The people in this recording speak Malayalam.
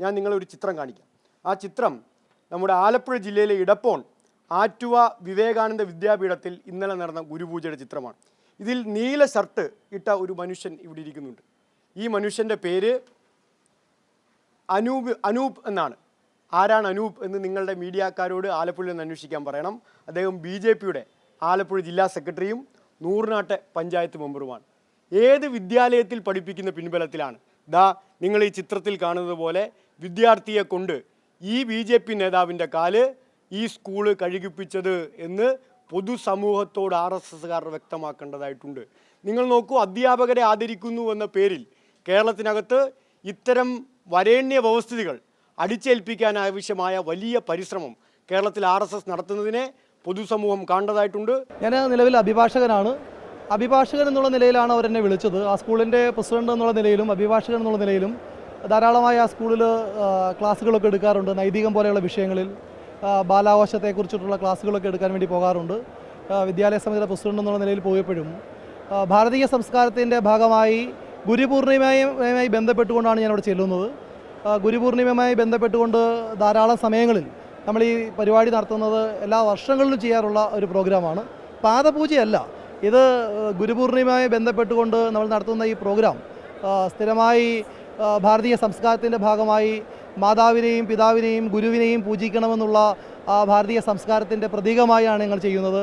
ഞാൻ നിങ്ങളെ ഒരു ചിത്രം കാണിക്കാം. ആ ചിത്രം നമ്മുടെ ആലപ്പുഴ ജില്ലയിലെ ഇടപ്പോൺ ആറ്റുവ വിവേകാനന്ദ വിദ്യാപീഠത്തിൽ ഇന്നലെ നടന്ന ഗുരുപൂജയുടെ ചിത്രമാണ്. ഇതിൽ നീല ഷർട്ട് ഇട്ട ഒരു മനുഷ്യൻ ഇവിടെ ഇരിക്കുന്നുണ്ട്. ഈ മനുഷ്യന്റെ പേര് അനൂപ് അനൂപ് എന്നാണ്. ആരാണ് അനൂപ് എന്ന് നിങ്ങളുടെ മീഡിയക്കാരോട് ആലപ്പുഴയിൽ നിന്ന് അന്വേഷിക്കാൻ പറയണം. അദ്ദേഹം ബി ജെ പിയുടെ ആലപ്പുഴ ജില്ലാ സെക്രട്ടറിയും നൂറിനാട്ടെ പഞ്ചായത്ത് മെമ്പറുമാണ്. ഏത് വിദ്യാലയത്തിൽ പഠിപ്പിക്കുന്ന പിൻബലത്തിലാണ്? ദാ നിങ്ങൾ ഈ ചിത്രത്തിൽ കാണുന്നത് പോലെ വിദ്യാർത്ഥിയെ കൊണ്ട് ഈ ബി ജെ പി നേതാവിന്റെ കാൽ ഈ സ്കൂൾ കഴുകിപ്പിച്ചത് എന്ന് പൊതുസമൂഹത്തോട് ആർ എസ് എസ്സുകാർ വ്യക്തമാക്കേണ്ടതായിട്ടുണ്ട്. നിങ്ങൾ നോക്കൂ അധ്യാപകരെ ആദരിക്കുന്നു എന്ന പേരിൽ കേരളത്തിനകത്ത് ഇത്തരം വരേണ്യ വ്യവസ്ഥിതികൾ അടിച്ചേൽപ്പിക്കാൻ ആവശ്യമായ വലിയ പരിശ്രമം കേരളത്തിൽ ആർ എസ് എസ് നടത്തുന്നതിനെ പൊതുസമൂഹം കാണേണ്ടതായിട്ടുണ്ട്. ഞാൻ നിലവിൽ അഭിഭാഷകനാണ്. അഭിഭാഷകൻ എന്നുള്ള നിലയിലാണ് അവരെന്നെ വിളിച്ചത്. ആ സ്കൂളിന്റെ പ്രസിഡന്റ് എന്നുള്ള നിലയിലും അഭിഭാഷകൻ എന്നുള്ള നിലയിലും ധാരാളമായി ആ സ്കൂളിൽ ക്ലാസ്സുകളൊക്കെ എടുക്കാറുണ്ട്. നൈതികം പോലെയുള്ള വിഷയങ്ങളിൽ ബാലാവശത്തെക്കുറിച്ചിട്ടുള്ള ക്ലാസ്സുകളൊക്കെ എടുക്കാൻ വേണ്ടി പോകാറുണ്ട്. വിദ്യാലയ സമിതിയുടെ പ്രസിഡന്റ് എന്നുള്ള നിലയിൽ പോയപ്പോഴും ഭാരതീയ സംസ്കാരത്തിന്റെ ഭാഗമായി ഗുരുപൂർണിമയുമായി ബന്ധപ്പെട്ടുകൊണ്ടാണ് ഞാനവിടെ ചെല്ലുന്നത്. ഗുരുപൂർണിമയുമായി ബന്ധപ്പെട്ടുകൊണ്ട് ധാരാളം സമയങ്ങളിൽ നമ്മൾ ഈ പരിപാടി നടത്തുന്നത് എല്ലാ വർഷങ്ങളിലും ചെയ്യാറുള്ള ഒരു പ്രോഗ്രാമാണ്. പാദപൂജയല്ല. ഇത് ഗുരുപൂർണിമയുമായി ബന്ധപ്പെട്ടുകൊണ്ട് നമ്മൾ നടത്തുന്ന ഈ പ്രോഗ്രാം സ്ഥിരമായി ഭാരതീയ സംസ്കാരത്തിന്റെ ഭാഗമായി മാതാവിനെയും പിതാവിനെയും ഗുരുവിനെയും പൂജിക്കണമെന്നുള്ള ഭാരതീയ സംസ്കാരത്തിന്റെ പ്രതീകമായാണ് ഞങ്ങൾ ചെയ്യുന്നത്.